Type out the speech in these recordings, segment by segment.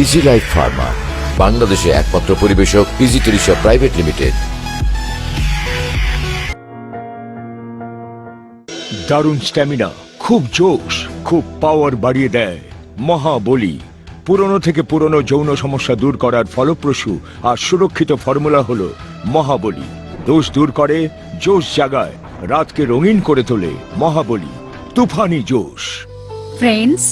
Easy life pharma বাংলাদেশে একমাত্র পরিবেশক ইজি টেলিশপ প্রাইভেট লিমিটেড দারুণ স্ট্যামিনা, খুব জোশ, খুব পাওয়ার বাড়িয়ে দেয়। মহাবলী পুরনো থেকে পুরনো যৌন সমস্যা দূর করার ফলপ্রসূ আর সুরক্ষিত ফর্মুলা হলো মহাবলী দোষ দূর করে, জোশ জাগায়, রাতকে রঙিন করে তোলে মহাবলী তুফানি জোশ। Friends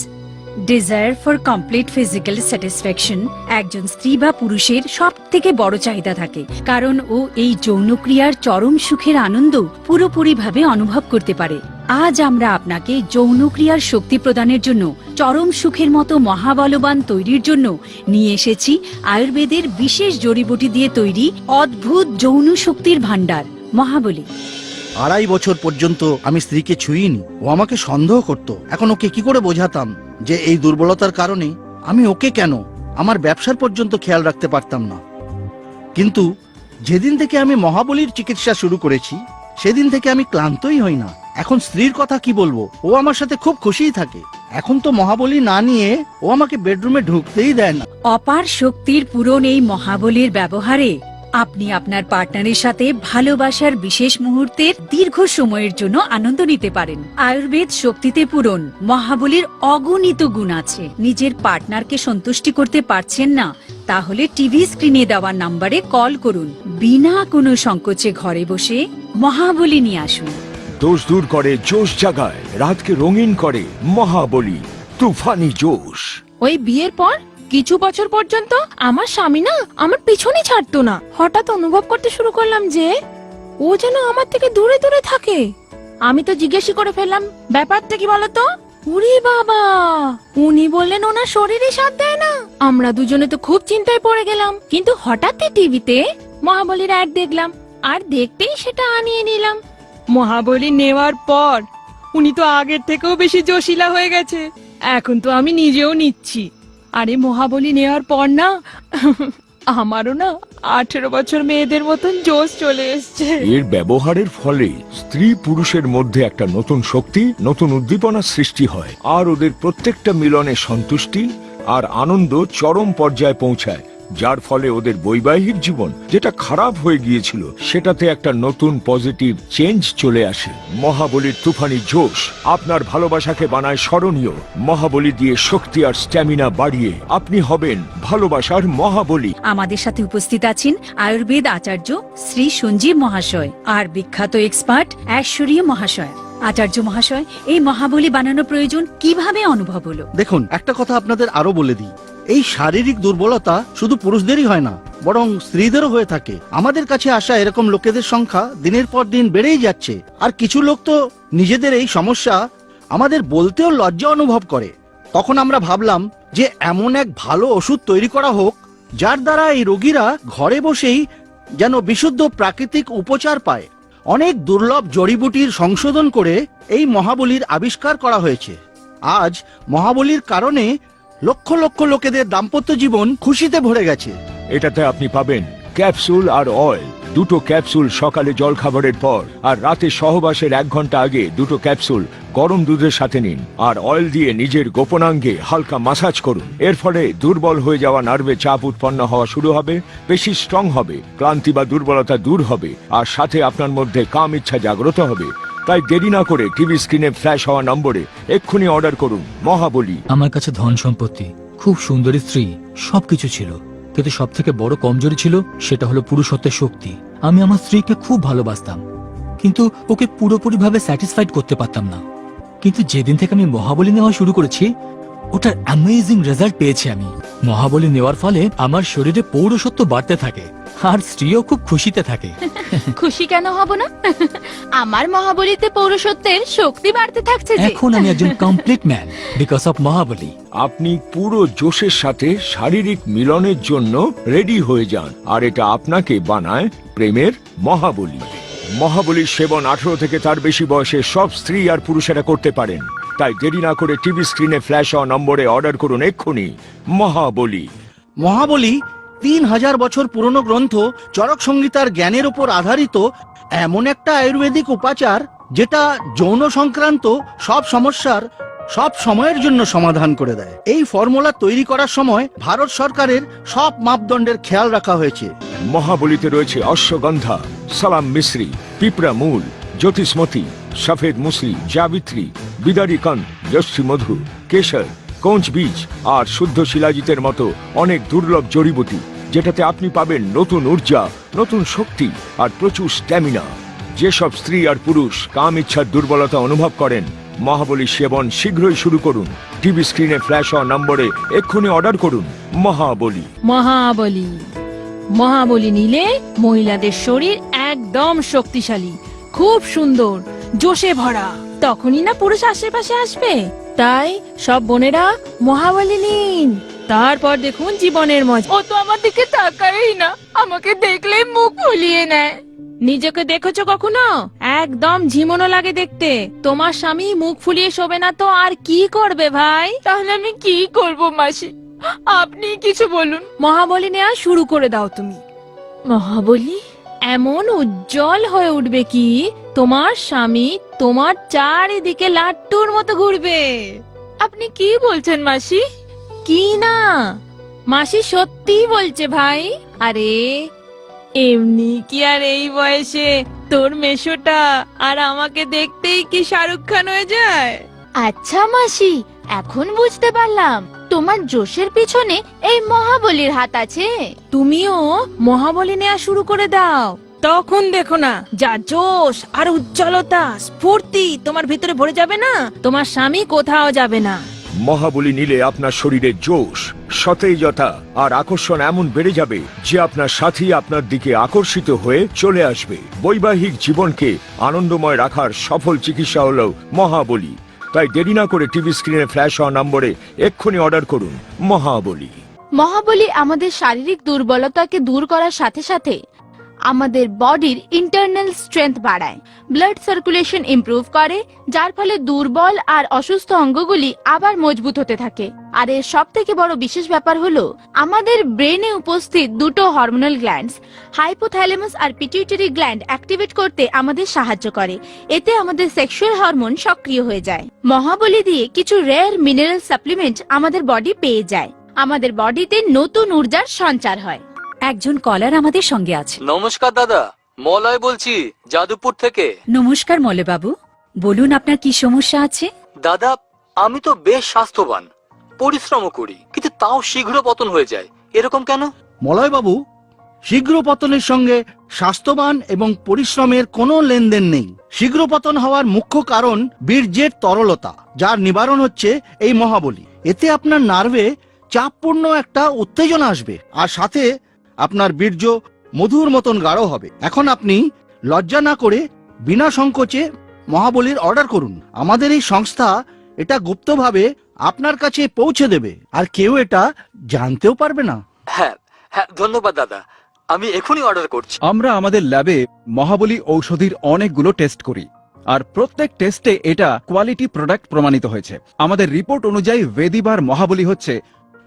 desire for complete physical satisfaction একজন স্ত্রী বা পুরুষের সব থেকে বড় চাহিদা থাকে। কারণ ও এই যৌনক্রিয়ার চরম সুখের আনন্দ পুরোপুরিভাবে অনুভব করতে পারে। আজ আমরা আপনাকে যৌনক্রিয়ার শক্তি প্রদানের জন্য, চরম সুখের মতো মহাবলবান তৈরির জন্য নিয়ে এসেছি আয়ুর্বেদের বিশেষ জড়িবুটি দিয়ে তৈরি অদ্ভুত যৌন শক্তির ভাণ্ডার, মহাবলী। আড়াই বছর পর্যন্ত আমি স্ত্রীকে ছুঁইনি। ও আমাকে সন্দেহ করত। এখন ওকে কি করে বোঝাতাম যে এই দুর্বলতার কারণে আমি ওকে কেন? আমার ব্যবসার পর্যন্ত খেয়াল রাখতে পারতাম না। কিন্তু যেদিন থেকে আমি মহাবলীর চিকিৎসা শুরু করেছি, সেদিন থেকে আমি ক্লান্তই হই না। এখন স্ত্রীর কথা কি বলব? ও আমার সাথে খুব খুশিই থাকে। এখন তো মহাবলী না নিয়ে ও আমাকে বেডরুমে ঢুকতেই দেয় না। অপার শক্তির পূরণ এই মহাবলীর ব্যবহারে আপনি আপনার পার্টনারের সাথে ভালোবাসার বিশেষ মুহূর্তের দীর্ঘ সময়ের জন্য আনন্দ নিতে পারেন। আয়ুর্বেদ শক্তিতে পূরণ মহাবলীর অগণিত গুণ আছে। নিজের পার্টনারকে সন্তুষ্টি করতে পারছেন না তাহলে টিভি স্ক্রিনে দেওয়া নাম্বারে কল করুন। বিনা কোনো সংকোচে ঘরে বসে মহাবলী নিয়ে আসুন। দোষ দূর করে জোশ জাগায়। রাতকে রঙিন করে মহাবলী তুফানি জোশ। ওই বিয়ের পর কিছু বছর পর্যন্ত আমার স্বামী না আমার পিছনে ছাড়তো না। হঠাৎ অনুভব করতে শুরু করলাম যে ও যেন আমার থেকে দূরে দূরে থাকে। আমি তো জিজ্ঞেস করে ফেললাম, ব্যাপারটা কি বলতো? উরি বাবা, উনি বললেন ওনার শরীরে সাথ দেয় না। আমরা দুজনে তো খুব চিন্তায় পড়ে গেলাম, কিন্তু হঠাৎই টিভিতে মহাবলীর অ্যাড দেখলাম, আর দেখতেই সেটা আনিয়ে নিলাম। মহাবলী নেওয়ার পর উনি তো আগের থেকেও বেশি জোশিলা হয়ে গেছে। এখন তো আমি নিজেও নিচ্ছি। আরে মহাবলী নেওয়ার পর না, আমারও না আঠেরো বছর মেয়েদের মতন জোশ চলে এসছে। এর ব্যবহারের ফলে স্ত্রী পুরুষের মধ্যে একটা নতুন শক্তি, নতুন উদ্দীপনার সৃষ্টি হয়। আর ওদের প্রত্যেকটা মিলনে সন্তুষ্টি আর আনন্দ চরম পর্যায়ে পৌঁছায়। যার ফলে ওদের বৈবাহিক জীবন যেটা খারাপ হয়ে গিয়েছিল সেটাতে একটা নতুন পজিটিভ চেঞ্জ চলে আসে। মহাবলীর তুফানি জোশ আপনার ভালোবাসাকে বানায় স্মরণীয়। মহাবলী দিয়ে শক্তি আর স্ট্যামিনা বাড়িয়ে আপনি হবেন ভালোবাসার মহাবলী। আমাদের সাথে উপস্থিত আছেন আয়ুর্বেদ আচার্য শ্রী সঞ্জীব মহাশয় আর বিখ্যাত এক্সপার্ট ঐশ্বরীয় মহাশয়। আচার্য মহাশয় এই মহাবলী বানানো প্রয়োজন কীভাবে অনুভব হলো? দেখুন একটা কথা আপনাদের আরও বলে দিই। এই শারীরিক দুর্বলতা শুধু পুরুষদেরই হয় না, বরং স্ত্রীদেরও হয়ে থাকে। আমাদের কাছে আসা এরকম লোকেদের সংখ্যা দিনের পর দিন বেড়েই যাচ্ছে। আর কিছু লোক তো নিজেদের এই সমস্যা আমাদের বলতেও লজ্জা অনুভব করে। তখন আমরা ভাবলাম যে এমন এক ভালো ওষুধ তৈরি করা হোক, যার দ্বারা এই রোগীরা ঘরে বসেই যেন বিশুদ্ধ প্রাকৃতিক উপচার পায়। অনেক দুর্লভ জড়িবুটির সংশোধন করে এই মহাবলীর আবিষ্কার করা হয়েছে। আজ মহাবলীর কারণে লক্ষ লক্ষ লোকেদের দাম্পত্য জীবন খুশিতে ভরে গেছে। এটাতে আপনি পাবেন ক্যাপসুল আর অয়েল। দুটো ক্যাপসুল সকালে জলখাবারের পর আর রাতে সহবাসের এক ঘণ্টা আগে দুটো ক্যাপসুল গরম দুধের সাথে নিন। আর অয়েল দিয়ে নিজের গোপনাঙ্গে হালকা মাসাজ করুন। এর ফলে দুর্বল হয়ে যাওয়া নার্ভে চাপ উৎপন্ন হওয়া শুরু হবে বেশি স্ট্রং হবে, ক্লান্তি বা দুর্বলতা দূর হবে, আর সাথে আপনার মধ্যে কাম ইচ্ছা জাগ্রত হবে। তাই দেরি না করে টিভি স্ক্রিনে ফ্ল্যাশ হওয়া নম্বরে এক্ষুনি অর্ডার করুন মহাবলী। আমার কাছে ধন সম্পত্তি, খুব সুন্দরী স্ত্রী, সবকিছু ছিল। কিন্তু সব থেকে বড় কমজোরি ছিল, সেটা হলো পুরুষত্বের শক্তি। আমি আমার স্ত্রীকে খুব ভালোবাসতাম। কিন্তু ওকে পুরোপুরিভাবে স্যাটিসফাইড করতে পারতাম না। কিন্তু যেদিন থেকে আমি মহাবলী নেওয়া শুরু করেছি ওটার অ্যামেজিং রেজাল্ট পেয়েছি আমি। মহাবলী নেওয়ার ফলে আমার শরীরে পৌরসত্ব বাড়তে থাকে আর স্ত্রীও খুব খুশিতে থাকে। খুশি কেন হব না? আমার মহাবলীতে পৌরসত্বের শক্তি বাড়তে থাকছে যে। এখন আমি একজন complete man because of Mahabali. আপনি পুরো জোশের সাথে শারীরিক মিলনের জন্য রেডি হয়ে যান আর এটা আপনাকে বানায় প্রেমের মহাবলী। মহাবলীর সেবন আঠারো থেকে তার বেশি বয়সে সব স্ত্রী আর পুরুষেরা করতে পারেন। তাই দেরি না করে টিভি স্ক্রিনে ফ্ল্যাশ হওয়া নম্বরে অর্ডার করুন এক্ষুনি। মহাবলী। মহাবলী তিন হাজার বছর পুরনো গ্রন্থ চরক সংগীতার জ্ঞানের উপর আধারিত এমন একটা আয়ুর্বেদিক উপাচার যেটা যৌন সংক্রান্ত সব সমস্যার সব সময়ের জন্য সমাধান করে দেয়। এই ফর্মুলা তৈরি করার সময় ভারত সরকারের সব মাপদণ্ডের খেয়াল রাখা হয়েছে। মহাবলীতে রয়েছে অশ্বগন্ধা সালাম মিশ্রি পিঁপড়া মূল জ্যোতিষমতি সফেদ মুসলি, জাবিত্রী, বিদারি কন্দ মধু, কেশর কোঞ্চ বীজ আর শুদ্ধ শিলাজিতের মতো অনেক দুর্লভ জড়িবুটি, যেটাতে আপনি পাবেন নতুন ঊর্জা, নতুন শক্তি আর প্রচুর স্ট্যামিনা। যেসব স্ত্রী আর পুরুষ কাম ইচ্ছার দুর্বলতা অনুভব করেন, মহাবলী সেবন শীঘ্রই শুরু করুন। টিভি স্ক্রিনে ফ্ল্যাশ হওয়া নম্বরে এক্ষুনি অর্ডার করুন মহাবলী। মহাবলী। মহাবলী নিলে মহিলাদের শরীর একদম শক্তিশালী, খুব সুন্দর। জোশে ভরা। তখনই না পুরুষ আশেপাশে আসবে। তাই সব বোনেরা মহাবলী নিন। তারপর দেখুন জীবনের মজা ও তো আমার দিকে তাকাই না। আমাকে দেখলে মুখ ফুলিয়ে নেয়। নিজেকে দেখেছ কখনো? একদম ঝিমনো লাগে দেখতে। তোমার স্বামী মুখ ফুলিয়ে শোবে না তো আর কি করবে ভাই? তাহলে আমি কি করব মাসি? আপনি কিছু বলুন। মহাবলী নেওয়া শুরু করে দাও তুমি। মহাবলী? এমন উজ্জ্বল হয়ে উঠবে কি? তোমার স্বামী তোমার চারিদিকে লাট্টুর মতো ঘুরবে। আপনি কি বলছেন মাসি? কি না? মাসি সত্যি বলছে ভাই। আরে এমনি কি আর এই বয়সে তোর মেশোটা আর আমাকে দেখতেই কি শাহরুখ খান হয়ে যায়? আচ্ছা মাসি এখন বুঝতে পারলাম। তোমার জোশের পিছনে এই মহাবলীর হাত আছে। তুমিও মহাবলী নেওয়া শুরু করে দাও। তখন দেখো না যা জোশ আর উজ্জ্বলতা স্ফূর্তি তোমার ভিতরে ভরে যাবে না তোমার স্বামী কোথাও যাবে না। মহাবলী নিলে আপনার শরীরে জোশ সতেজতা আর আকর্ষণ এমন বেড়ে যাবে যে আপনার সাথী আপনার দিকে আকর্ষিত হয়ে চলে আসবে। বৈবাহিক জীবনকে আনন্দময় রাখার সফল চিকিৎসা হল মহাবলী। তাই দেরি না করে টিভি স্ক্রিনে ফ্ল্যাশ হওয়া নম্বরে এক্ষুনি অর্ডার করুন মহাবলী। মহাবলী আমাদের শারীরিক দুর্বলতাকে দূর করার সাথে সাথে আমাদের বডির ইন্টারনাল স্ট্রেংথ বাড়ায়। ব্লাড সার্কুলেশন ইমপ্রুভ করে, যার ফলে দুর্বল আর অসুস্থ অঙ্গগুলি আবার মজবুত হতে থাকে। আর এর সব থেকে বড় বিশেষ ব্যাপার হলো, আমাদের ব্রেনে উপস্থিত দুটো হরমোনাল গ্ল্যান্ডস হাইপোথ্যালামাস আর পিটিউটারি গ্ল্যান্ড অ্যাক্টিভেট করতে আমাদের সাহায্য করে। এতে আমাদের সেক্সুয়াল হরমোন সক্রিয় হয়ে যায়। মহাবলী দিয়ে কিছু রেয়ার মিনারেল সাপ্লিমেন্ট আমাদের বডি পেয়ে যায়। আমাদের বডিতে নতুন ঊর্জার সঞ্চার হয়। একজন কলার আমাদের সঙ্গে আছে। নমস্কার দাদা মলয় বলছি যাদবপুর থেকে। নমস্কার মলে বাবু বলুন আপনার কি সমস্যা আছে? দাদা আমি তো বেশ স্বাস্থ্যবান পরিশ্রমও করি কিন্তু তাও শীঘ্র পতন হয়ে যায়। এরকম কেন? মলয়বাবু শীঘ্র পতনের সঙ্গে স্বাস্থ্যবান এবং পরিশ্রমের কোনো লেনদেন নেই। শীঘ্র পতন হওয়ার মুখ্য কারণ বীর্যের তরলতা যার নিবারণ হচ্ছে এই মহাবলী। এতে আপনার নার্ভে চাপপূর্ণ একটা উত্তেজনা আসবে আর সাথে আপনার বীর্য মধুর মতন গাঢ় হবে। এখন আপনি লজ্জা না করে বিনা সংকোচে মহাবলীর অর্ডার করুন। আমাদের এই সংস্থা এটা গুপ্তভাবে আপনার কাছে পৌঁছে দেবে আর কেউ এটা জানতেও পারবে না। হ্যাঁ হ্যাঁ ধন্যবাদ দাদা। আমি এখনই অর্ডার করছি। আমরা আমাদের ল্যাবে মহাবলী ঔষধির অনেকগুলো টেস্ট করি আর প্রত্যেক টেস্টে এটা কোয়ালিটি প্রোডাক্ট প্রমাণিত হয়েছে। আমাদের রিপোর্ট অনুযায়ী ভেদিবার মহাবলী হচ্ছে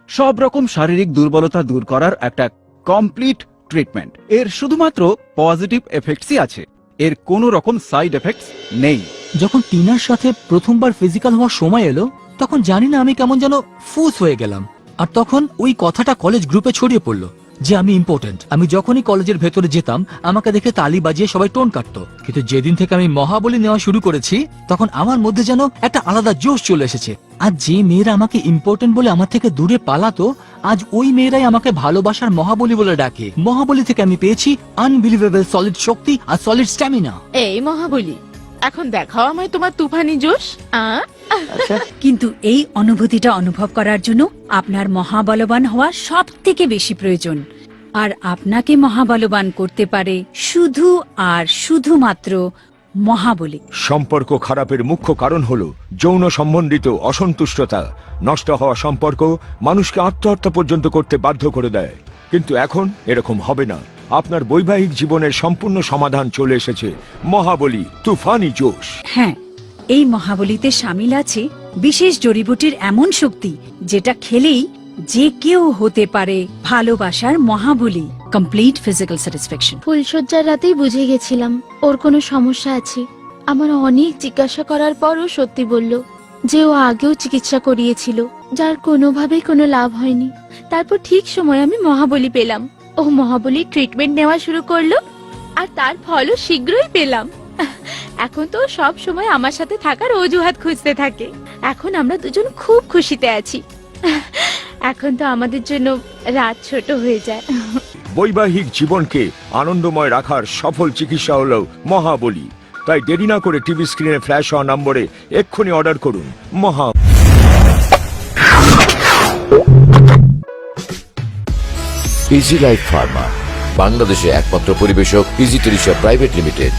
সব রকম শারীরিক দুর্বলতা দূর করার একটা কমপ্লিট ট্রিটমেন্ট এর শুধুমাত্র পজিটিভ এফেক্টসই আছে। এর কোনো রকম সাইড এফেক্টস নেই। যখন টিনার সাথে প্রথমবার ফিজিক্যাল হওয়ার সময় এলো, তখন জানি না আমি কেমন যেন ফুস হয়ে গেলাম। আর তখন ওই কথাটা কলেজ গ্রুপে ছড়িয়ে পড়ল। যে আমি ইম্পর্টেন্ট আমি যখনই কলেজের ভেতরে যেতাম, আমাকে দেখে তালি বাজিয়ে সবাই টোন কাটতো। কিন্তু যেদিন থেকে আমি মহাবলী নেওয়া শুরু করেছি, তখন আমার মধ্যে যেন একটা আলাদা জোশ চলে এসেছে। আর যে মেয়েরা আমাকে ইম্পর্টেন্ট বলে আমার থেকে দূরে পালাতো, আজ ওই মেয়েরাই আমাকে ভালোবাসার মহাবলী বলে ডাকে। মহাবলী থেকে আমি পেয়েছি আনবিলিভেবল সলিড শক্তি আর সলিড স্ট্যামিনা এই মহাবলী এখন দেখাও আমায় তোমার তুফানি জোশ। আহ কিন্তু এই অনুভূতিটা অনুভব করার জন্য আপনার মহাবলবান হওয়া সব থেকে বেশি প্রয়োজন। আর আপনাকে মহাবলবান করতে পারে শুধু আর শুধুমাত্র মহাবলী। সম্পর্ক খারাপের মুখ্য কারণ হল যৌন সম্বন্ধিত অসন্তুষ্টতা। নষ্ট হওয়া সম্পর্ক মানুষকে আত্মহত্যা পর্যন্ত করতে বাধ্য করে দেয়। কিন্তু এখন এরকম হবে না। আপনার বৈবাহিক জীবনের সম্পূর্ণ সমাধান চলে এসেছে। মহাবলী তুফানি জোশ। হ্যাঁ এই মহাবলীতে সামিল আছে বিশেষ জড়িবুটির এমন শক্তি যেটা খেলেই যে কেউ হতে পারে ভালোবাসার মহাবলী কমপ্লিট ফিজিক্যাল স্যাটিসফ্যাকশন ফুলশয্যার রাতেই বুঝে গেছিলাম ওর কোনো সমস্যা আছে। আমার অনেক জিজ্ঞাসা করার পরও সত্যি বলল যে ও আগেও চিকিৎসা করিয়েছিল যার কোনোভাবেই কোনো লাভ হয়নি। তারপর ঠিক সময় আমি মহাবলী পেলাম। ও মহাবলী ট্রিটমেন্ট নেওয়া শুরু করল, আর তার ফলও শীঘ্রই পেলাম। এখন তো সব সময় আমার সাথে থাকার অজুহাত খুঁজতে থাকে। এখন আমরা দুজন খুব খুশিতে আছি। এখন তো আমাদের জন্য রাত ছোট হয়ে যায়। বৈবাহিক জীবনকে আনন্দময় রাখার সফল চিকিৎসা হল মহাবলী। তাই দেরি না করে টিভি স্ক্রিনে ফ্ল্যাশ হওয়া নম্বরে এক্ষুনি অর্ডার করুন মহা ইজি লাইফ ফার্মা বাংলাদেশে একমাত্র পরিবেশক ইজি টেলিশা প্রাইভেট লিমিটেড